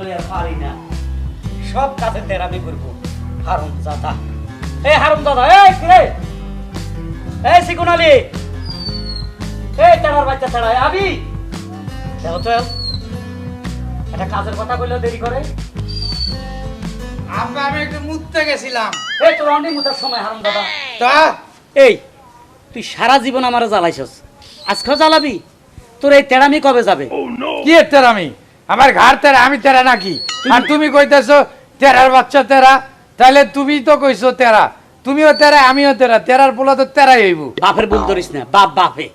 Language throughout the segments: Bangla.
লইয়া পারি না। সব কাজে তেরামি করব। হারুন দাদা এ হারুন দাদা এই রে এই সিকুন আলী। এই তেরার বাচ্চা আবি। দেখো তো একটা কাজের কথা কইলেও দেরি করে। আমি একটু মুততে গেছিলাম। এই তোর অনেক মুতার সময় হারুন দাদা তা? এই তুই সারা জীবন আমার জ্বালাইছস। আজকেও জ্বালাবি? তোর এই তেরামি কবে যাবে? কি এর তেরা আমি আমার ঘর তেরা আমি তেরা নাকি? আর তুমি কইতেছো তেরার বাচ্চা তেরা। তাহলে তুমি তো কইছো তেরা। তুমিও তেরা আমিও তেরা। তেরার পোলা তো তেরাই হইব। বাপের ভুল ধরিস না বাপ বাপে।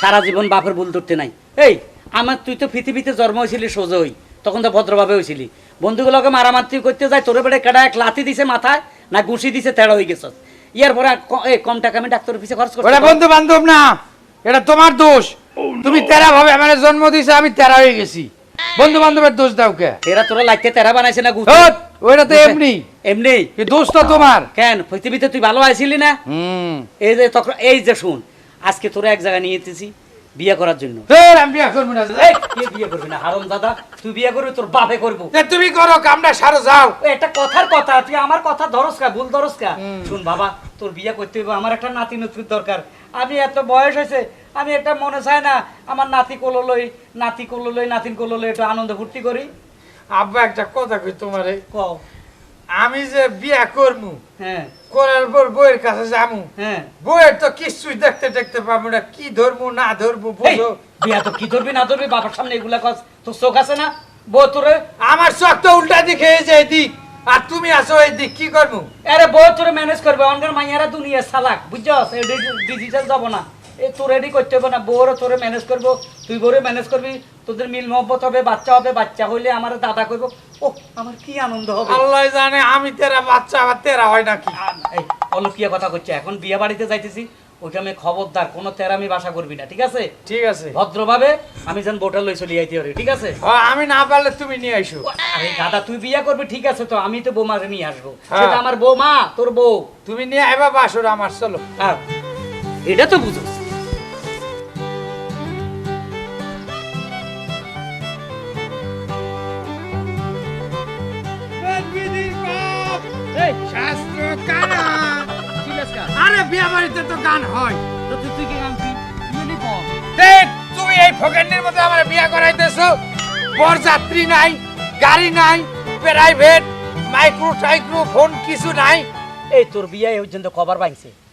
সারা জীবন বাপের ভুল ধরতে নাই। এই আমার তুই তো পৃথিবীতে জন্ম হয়েছিলি সোজা হই। তখন তো ভদ্রভাবে হয়েছিলি বন্ধুগুলোকে মারামারি করতে যায় তোর বেড়ে কেডা এক লাথি দিছে মাথায় না গুছি দিছে তেড়া হয়ে গেছ ইয়ার পরে এই কম টাকা আমি ডাক্তারের পিছিয়ে খরচ করছি। বন্ধু বান্ধব না এটা তোমার দোষ। তুমি তেরা ভাবে আমার জন্ম দিছে আমি তেরা হয়ে গেছি। বন্ধু বান্ধবের দোষ দাও কে? এরা তোরা লাগতে তেরা বানাইছে না ঘুষি ওইটা তো এমনি। এমনি? দোষ তো তোমার? কেন? পৃথিবীতে তুই ভালো আছিলি না? এই যে তখন এই যে শুন আজকে তোরা এক জায়গায় নিয়ে এসেছি বিয়ে করার জন্য। আমি বিয়া করব না। কে বিয়ে করবি না? হারম দাদা তুই বিয়ে করবি তোর বাপে করব। তুমি করো কামটা সারো যাও। এটা কথার কথা তুই আমার কথা ধরস কা ভুল ধরস কা? শুন বাবা তোর বিয়ে করতে হবে আমার একটা নাতি নতুন দরকার। আমি এত বয়স হয়েছে আমি একটা মনে চায় না আমার নাতি কোলো লই নাতি কোলো লই নাতিন কোলো লই একটু আনন্দ ফুর্তি করি। আব্বা একটা কথা কই তোমারে। কও। আমি যে বিয়া করমু হ্যাঁ। করার পর বইয়ের কাছে যামু হ্যাঁ। বইয়ের তো কিছুই দেখতে দেখতে পাবো না কি ধরবো না ধরবো বুঝো বিয়া তো কি ধরবি না ধরবি বাবার সামনে এগুলা কস তোর চোখ আছে না? বউ তোরে আমার চোখ তো উল্টা দিকে এই যে এদিক আর তুমি আছো এই দিক কি করব আরে বউ তোরে ম্যানেজ করবে অনগার মাইয়ারা দুনিয়া সালাক বুঝছস? ডিজিটাল যাব না। এই তো রেডি করতে হবে না বউরে তোরে ম্যানেজ করব তুই বউরে ম্যানেজ করবি তোদের মিল মহব্বত হবে বাচ্চা হবে বাচ্চা হইলে আমার দাদা করব ও আমার কি আনন্দ হবে? আল্লাহ জানে আমি তেরা বাচ্চা আবার তেরা হয় নাকি? এই অলুকিয়া কথা করছে এখন বিয়ে বাড়িতে যাইতেছি ওইটা আমি খবরদার কোনো তেরামি বাসা করবি না ঠিক আছে? ঠিক আছে। ভদ্রভাবে আমি যেন বোটার লই চলে যাইতে পারি ঠিক আছে? হ্যাঁ, আমি না পারলে তুমি নিয়ে আইসো। আরে দাদা তুই বিয়ে করবি ঠিক আছে তো আমি তো বৌমাকে নিয়ে আসব। হ্যাঁ। সেটা আমার বৌমা তোর বউ। তুমি নিয়ে আইবা বাসর আমার চলো। আর এটা তো বুঝো বিয়া বাড়িতে তো গান হয়। তো তুই তুই কি গান তুই তুই কর। দেখ তুমি এই ফকেন্ডের মধ্যে আমার বিয়া করাইতেছো। বরযাত্রী নাই গাড়ি নাই প্রাইভেট মাইক্রো টাইক্রো ফোন কিছু নাই। এই তোর বিয়ে এই পর্যন্ত কবার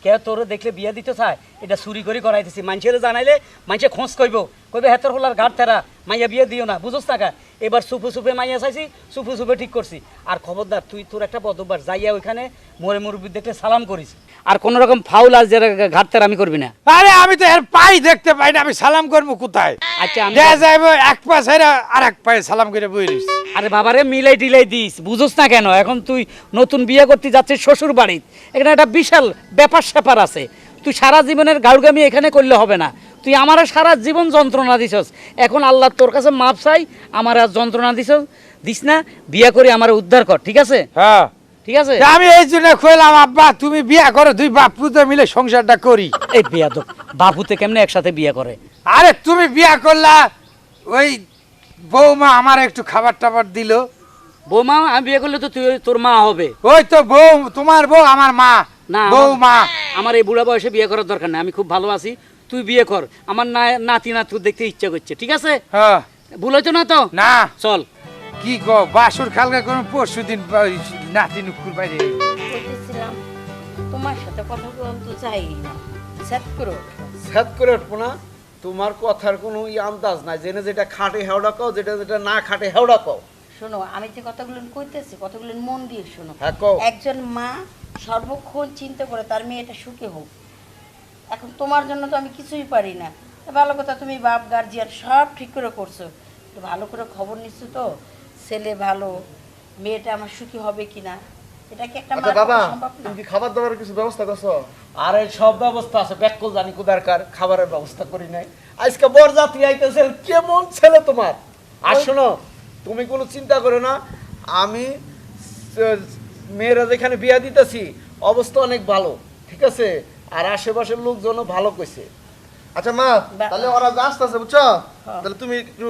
কে তোর দেখলে বিয়ে দিতে চায়? এটা চুরি করে করাইতেছি। মানুষের জানাইলে মানুষে খোঁজ কইব। কইবে হেতর হলার ঘাট তেরা মাইয়া বিয়ে দিও না। বুঝোস টাকা এবার সুফু সুফে মাইয়া চাইছি সুফু সুফে ঠিক করছি। আর খবরদার তুই তোর একটা বদবার যাইয়া ওইখানে মোরে মুরব্বী দেখলে সালাম করিস। আর কোন রকম ফাউল আর যারা আমি করবি না। আরে আমি তো এর পাই দেখতে পাই না আমি সালাম করব কোথায়? আচ্ছা আমি দেখা যাইব এক পা ছেড়ে আর এক পায়ে সালাম করে বই রইছি। আরে বাবারে মিলাই টিলাই দিস বুঝোস না কেন? এখন তুই নতুন বিয়ে করতে যাচ্ছিস শ্বশুর বাড়ির এখানে একটা বিশাল ব্যাপার স্যাপার আছে। তুই সারা জীবনের গাউগামি এখানে করলে হবে না। তুই আমার সারা জীবন যন্ত্রণা দিছস। এখন আল্লাহ তোর কাছে মাপ চাই আমার আর যন্ত্রণা দিছস দিস না বিয়ে করে আমার উদ্ধার কর ঠিক আছে? হ্যাঁ। ঠিক আছে? আমি এই জন্য কইলাম আব্বা তুমি বিয়া করো দুই বাপ পুতে মিলে সংসারটা করি। এই বিয়া তো বাবুতে কেমনে একসাথে বিয়ে করে? আরে তুমি বিয়া করলা ওই বৌমা আমার একটু খাবার টাবার দিল। বৌমা আমি বিয়ে করলে তো তুই তোর মা হবে। ওই তো বউ তোমার বউ আমার মা না আমার- মা আমার এই বুড়া বয়সে বিয়ে করার দরকার নেই আমি খুব ভালো আছি তুই বিয়ে কর। আমার না নাতি নাতু দেখতে ইচ্ছা করছে ঠিক আছে? হ্যাঁ। ভুল হইতো না তো? না। চল। কি কো বাসুর খালকা কোন পরশু দিন নাতি নুকুর বাইরে বলতেছিলাম তোমার সাথে কথা বলতে চাই না। সেট করো স্যাত করে উঠবো না? তোমার কথার কোনো ই আন্দাজ নাই। জেনে যেটা খাটে হেওড়া কও যেটা যেটা না খাটে হেওড়া কও। শোনো আমি যে কথাগুলো কইতেছি কথাগুলো মন দিয়ে শোনো। হ্যাঁ কও। একজন মা সর্বক্ষণ চিন্তা করে তার মেয়েটা সুখে হোক। এখন তোমার জন্য তো আমি কিছুই পারি না। ভালো কথা তুমি বাপ গার্জিয়ান সব ঠিক করে করছ। ভালো করে খবর নিচ্ছ তো। ছেলে ভালো মেয়েটা আমার সুখী হবে কিনা এটা কি একটা আচ্ছা বাবা তুমি কি খাবার দাবারের কিছু ব্যবস্থা করছ? আরে সব ব্যবস্থা আছে ব্যাকল জানি কুদারকার খাবারের ব্যবস্থা করি নাই। আজকে বরযাত্রী আইতেছে কেমন ছেলে তোমার? আর শোনো তুমি কোনো চিন্তা করো না আমি মেয়েরা যেখানে বিয়া দিতেছি অবস্থা অনেক ভালো ঠিক আছে? আর আশেপাশের লোকজনও ভালো কইছে। আচ্ছা মা তাহলে ওরা আসতেছে বুঝছ। তাহলে তুমি একটু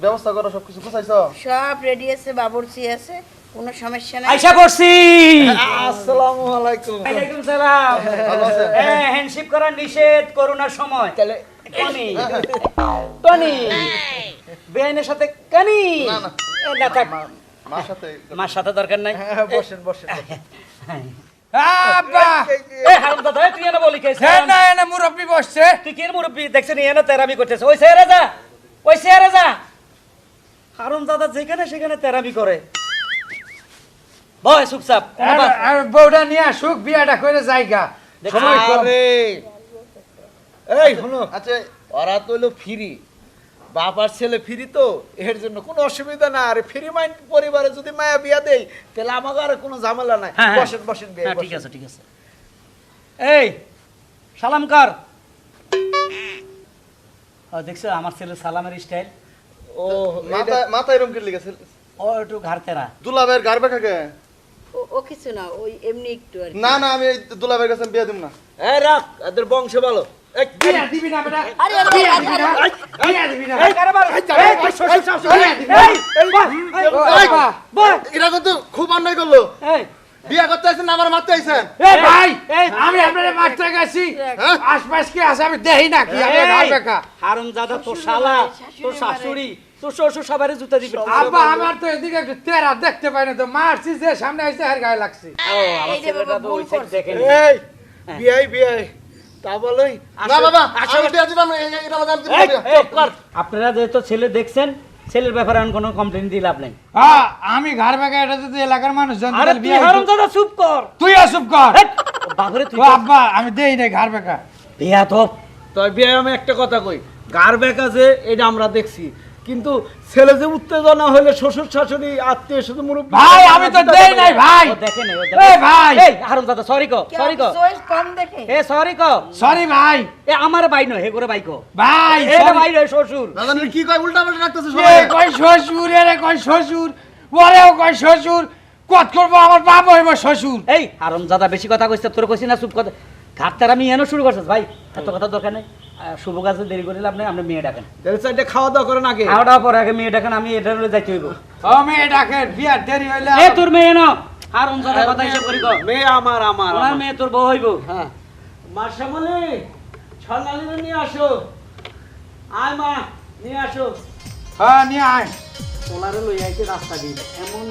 ব্যবস্থা করো সবকিছু গুছাইছ? সব রেডি আছে বাবুর্চি আছে কোনো সমস্যা নাই। আইসা করছি আসসালামু আলাইকুম। ওয়ালাইকুম সালাম। ভালো আছেন? হ্যাঁ হ্যান্ডশিপ করা নিষেধ করোনার সময়। তাহলে টনি। টনি। বেআইনের সাথে কানি। না, না। না থাক। মার সাথে মার সাথে দরকার নাই। হ্যাঁ বসেন বসেন হ্যাঁ না না মুরব্বি বসছে। তুই কি মুরব্বী? দেখছেন এনে তেরামি করতেছে। ওই সেরে যা! ওই সেরে যা! হারুন দাদা যেখানে সেখানে তেরামি করে। বয় চুপচাপ কোনো আর- বউটা নিয়ে আসুক বিয়াটা করে জায়গা। সময় কম। এই শুনো। আচ্ছা ওরা তো হলো ফ্রি। বাবার ছেলে ফ্রি তো এর জন্য কোনো অসুবিধা না। আরে ফ্রি মাইন্ড পরিবারে যদি মায়া বিয়া দেই তাহলে আমাকে আর কোনো ঝামেলা নাই। হ্যাঁ, হ্যাঁ। বসেন বসেন বিয়ে হ্যাঁ ঠিক আছে ঠিক আছে। এই সালাম কর। দেখছ আমার ছেলে সালামের স্টাইল ও মাথায় মাথায় এরকম কেটে গেছে ও একটু ঘাড় তেরা দুলাভাইয়ের গার বেখা কে ও- কিছু না ওই এমনি একটু আর না না আমি এই দুলাভাইয়ের কাছে বিয়ে দিব না এই রাখ এদের বংশ ভালো এই, বিয়া দিবি না বেটা আরে, আরে, বিয়া দিবি না বিয়া দিবি না এই কারবার এই এই, শ্বশুর, শ্বশুর, এই, এই, এই, বল, এই, ও, এই, আব্বা। বল, এরা কিন্তু খুব অন্যায় করল এই, বিয়ে করতে আসছেন না আমার মারতে আইছেন এই ভাই আমি আপনার মারতে গেছি হ্যাঁ? আশপাশ কি আছে আমি দেখি না কি ঘর বেকা হারুন দাদা তোর শালা তোর শাশুড়ি তোর শ্বশুর সবারই জুতা দিবে আব্বা আমার তো এদিকে একটু তেরা দেখতে পাই না তো মারছি যে সামনে আইসে আর গায়ে লাগছে ও, আমার যে ছেলেটা তো ওই সাইড। দেখেনি। এই বিয়াই বিয়াই। আপনারা যেহেতু ছেলে দেখছেন ছেলের ব্যাপারে আমি কোনো কমপ্লেন দিয়ে লাভ নেই। হ্যাঁ আমি ঘর ভেঙে এটা যদি এলাকার মানুষ জানতে আরে তুই দাদা চুপ কর। তুই আসুপ কর। বাবরে তুই আব্বা আমি দেই না ঘর বেকা বিয়া তো তই বিয়া আমি একটা কথা কই ঘর বেকা যে এটা আমরা দেখছি। কিন্তু ছেলে যে উত্তেজনা হলে শ্বশুর শাশুড়ি আত্মীয় শুধু মুরব্বী ভাই আমি তো দেই নাই ভাই। ও দেখে নেই এই ভাই। এই হারুন দাদা সরি কো সরি কো। চয়েস কম দেখে। এ সরি কো। সরি ভাই। এ আমার ভাই নয় হে করে ভাই কো। ভাই sorry। ভাই নয় শ্বশুর। দাদা কি কয় উল্টা পাল্টা রাখতেছে এ সবাই? কয় শ্বশুর এরে কয় শ্বশুর ওরেও কয় শ্বশুর কত করব আমার বাপ হইব শ্বশুর। এই হারুন দাদা বেশি কথা কইছ তোর কইছি না চুপ কথা। ঘাটতার আমি এনে শুরু করছিস ভাই? এত কথা দরকার নেই। শুভ কাজে দেরি করে লাভ নেই আপনি মেয়ে ডাকেন। তাহলে খাওয়া দাওয়া করেন আগে। খাওয়া দাওয়া পরে আগে মেয়ে ডাকেন আমি এটা হলে যাইতে হইব। ও মেয়ে ডাকেন বিয়ার দেরি হইলে এ তোর মেয়ে ন? হারুন দাদা কথা হিসাব করি মেয়ে আমার আমার আমার। মেয়ে তোর বউ হইব। হ্যাঁ। মাসামলে নিয়ে আসো। আয় মা নিয়ে আসো। হ্যাঁ নিয়ে আয়। ওনারে লই আইছে রাস্তা দিয়ে। এমন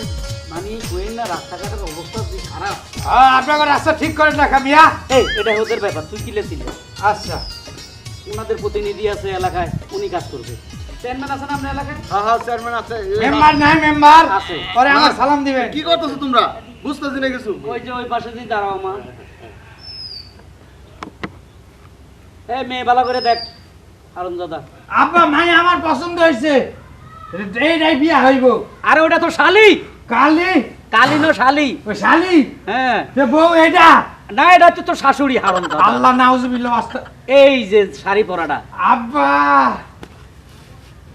মানে কইন না রাস্তাঘাটের অবস্থা যে খারাপ? হ্যাঁ আপনাকে রাস্তা ঠিক করে রাখা মিয়া এই এটা ওদের ব্যাপার তুই কি লেছিলি? আচ্ছা। ওনাদের প্রতিনিধি আছে এলাকায় উনি কাজ করবে। চেয়ারম্যান আছে না আপনার এলাকায়? হ্যাঁ হ্যাঁ চেয়ারম্যান আছে। মেম্বার নাই মেম্বার। আছে। পরে আমার সালাম দিবেন। কি করতেছো তোমরা? বুঝতেছি না কিছু। ওই যে ওই পাশে দিয়ে দাঁড়াও মা। এই মেয়ে ভালো করে দেখ হারুন দাদা। আব্বা মাই আমার পছন্দ হয়েছে। এইটাই বিয়া হইব। আরে ওটা তো শালি। কালি? কালিনো শালি। ওই শালি? হ্যাঁ। যে বউ এটা না এটা তো তোর শাশুড়ি হারুন দাদা। আল্লাহ নাউজুবিল্লাহ আস্তা এই যে শাড়ি পরাটা। আব্বা!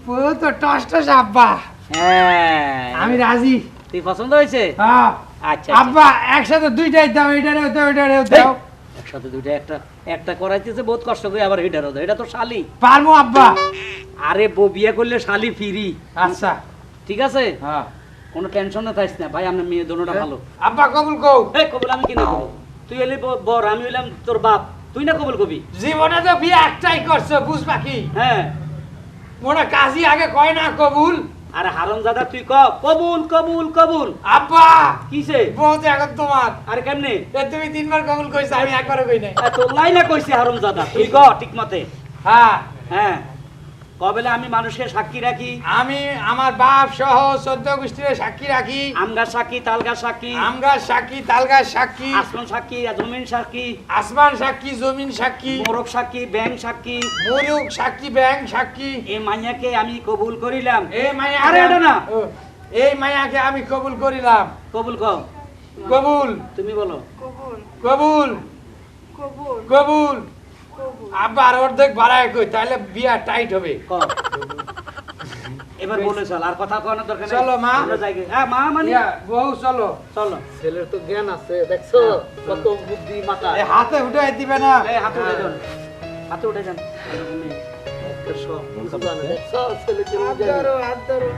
বউ তো টস টস আব্বা। হ্যাঁ। আমি রাজি। তুই পছন্দ হয়েছে? হ্যাঁ। আচ্ছা আব্বা একসাথে দুইটাই দাও এটারেও দাও এটারেও দাও। একসাথে দুইটা একটা একটা করাইতেছে বহুত কষ্ট করে আবার হিটারও দেয় এটা তো শালি। পারব আব্বা। আরে বউ বিয়ে করলে শালি ফিরি। আচ্ছা। ঠিক আছে? হ্যাঁ। কোনো টেনশন না থাকিস না ভাই আপনার মেয়ে দোনোটা ভালো। আব্বা কবুল কও। এই কবুল আমি কিনা কবুল? তুই এলি বর আমি হইলাম তোর বাপ। তুই না কবুল কবি জীবনে তো বিয়ে একটাই করছ বুঝবা কি? হ্যাঁ। মনে কাজী আগে কয় না কবুল? আরে হারন দাদা তুই ক কবুল কবুল কবুল। আব্বা! কিসে? বহুত এখন তোমার। আরে কেমনে? তুমি তিনবার কবুল কইছ আমি একবারও কই নাই। তো লাইলা লাইনা কইছে হারন দাদা তুই ক ঠিক মতে? হ্যাঁ। হ্যাঁ। কবেলে আমি মানুষকে সাক্ষী রাখি? আমি আমার বাপ সহ চোদ্দ গোষ্ঠীর সাক্ষী রাখি। আমগার সাক্ষী তালগার সাক্ষী। আমগার সাক্ষী তালগার সাক্ষী। আসমান সাক্ষী জমিন সাক্ষী। আসমান সাক্ষী জমিন সাক্ষী। মোরগ সাক্ষী ব্যাংক সাক্ষী। মুরুক সাক্ষী ব্যাংক সাক্ষী। এই মাইয়াকে আমি কবুল করিলাম। এই মায়া আরে এটা না। এই মায়াকে আমি কবুল করিলাম। কবুল কও। কবুল। তুমি বলো। কবুল। কবুল। কবুল। কবুল। আবার অর্ধেক বাড়ায় কই তাহলে বিয়া টাইট হবে। এবার বলে চল আর কথা কোনো দরকার চলো, মা। হ্যাঁ মা মানে? বউ চলো। চলো। ছেলের তো জ্ঞান আছে দেখছ? কত বুদ্ধি মাথা। এই হাতে উঠে দিবে না। এই হাতে উঠে যান হাতে উঠে যান সব দেখছ ছেলে কেমন জানে? আদারো আদারো